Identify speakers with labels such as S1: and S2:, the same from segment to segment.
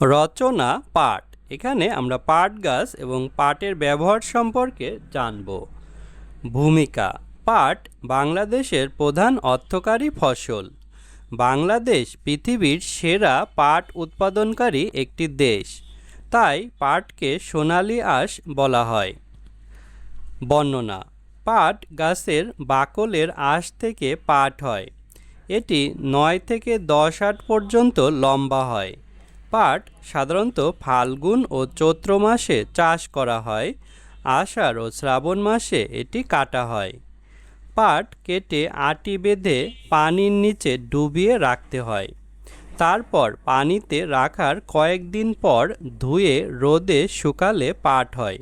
S1: রচনা পাট এখানে আমরা পাট গাছ এবং পাটের ব্যবহার সম্পর্কে জানব। ভূমিকা। পাট বাংলাদেশের প্রধান অর্থকারী ফসল। বাংলাদেশ পৃথিবীর সেরা পাট উৎপাদনকারী একটি দেশ। তাই পাটকে সোনালি আঁশ বলা হয়। বর্ণনা। পাট গাছের বাকলের আঁশ থেকে পাট হয়। এটি নয় থেকে দশ আট পর্যন্ত লম্বা হয়। পাট সাধারণত ফাল্গুন ও চৈত্র মাসে চাষ করা হয়, আষাঢ় ও শ্রাবণ মাসে এটি কাটা হয়। পাট কেটে আটি বেঁধে পানির নিচে ডুবিয়ে রাখতে হয়। তারপর পানিতে রাখার কয়েকদিন পর ধুয়ে রোদে শুকালে পাট হয়।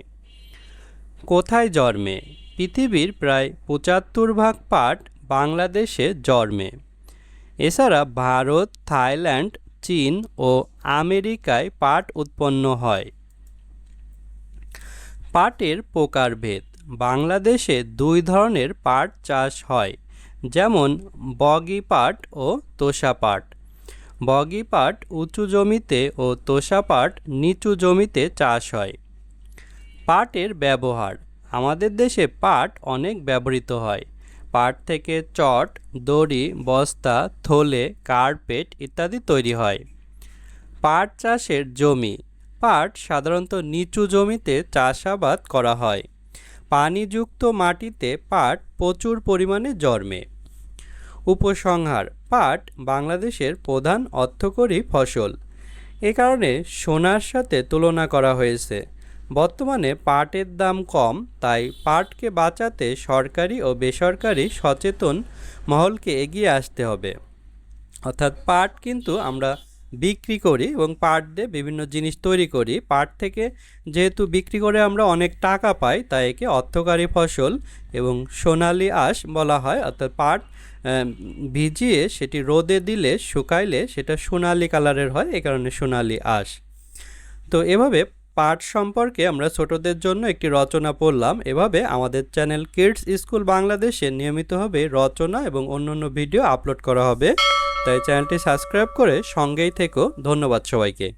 S1: কোথায় জন্মে? পৃথিবীর প্রায় পঁচাত্তর ভাগ পাট বাংলাদেশে জন্মে। এছাড়া ভারত, থাইল্যান্ড চীন ও আমেরিকায় পাট উৎপন্ন হয়। পাটের প্রকারভেদ। বাংলাদেশে দুই ধরনের পাট চাষ হয়, যেমন বগি পাট ও তোষা পাট। বগি পাট উঁচু জমিতে ও তোষা পাট নিচু জমিতে চাষ হয়। পাটের ব্যবহার। আমাদের দেশে পাট অনেক ব্যবহৃত হয়। পাট থেকে চট, দড়ি, বস্তা, থলে, কার্পেট ইত্যাদি তৈরি হয়। পাট চাষের জমি। পাট সাধারণত নিচু জমিতে চাষাবাদ করা হয়। পানিযুক্ত মাটিতে পাট প্রচুর পরিমাণে জন্মে। উপসংহার। পাট বাংলাদেশের প্রধান অর্থকরী ফসল। এ কারণে সোনার সাথে তুলনা করা হয়েছে। বর্তমানে পাটের দাম কম, তাই পাটকে বাঁচাতে সরকারি ও বেসরকারি সচেতন মহলকে এগিয়ে আসতে হবে। অর্থাৎ পাট কিন্তু আমরা বিক্রি করি এবং পাট দিয়ে বিভিন্ন জিনিস তৈরি করি। পাট থেকে যেহেতু বিক্রি করে আমরা অনেক টাকা পাই, তাই একে অর্থকারী ফসল এবং সোনালি আঁশ বলা হয়। অর্থাৎ পাট ভিজিয়ে সেটি রোদে দিলে, শুকাইলে সেটা সোনালি কালারের হয় এই কারণে সোনালি আঁশ। তো এভাবে পাঠ সম্পর্কে আমরা ছোটদের জন্য একটি রচনা পড়লাম। এভাবে আমাদের চ্যানেল কিডস স্কুল বাংলাদেশে নিয়মিতভাবে রচনা এবং অন্যান্য ভিডিও আপলোড করা হবে। তাই চ্যানেলটি সাবস্ক্রাইব করে সঙ্গেই থেকো। ধন্যবাদ সবাইকে।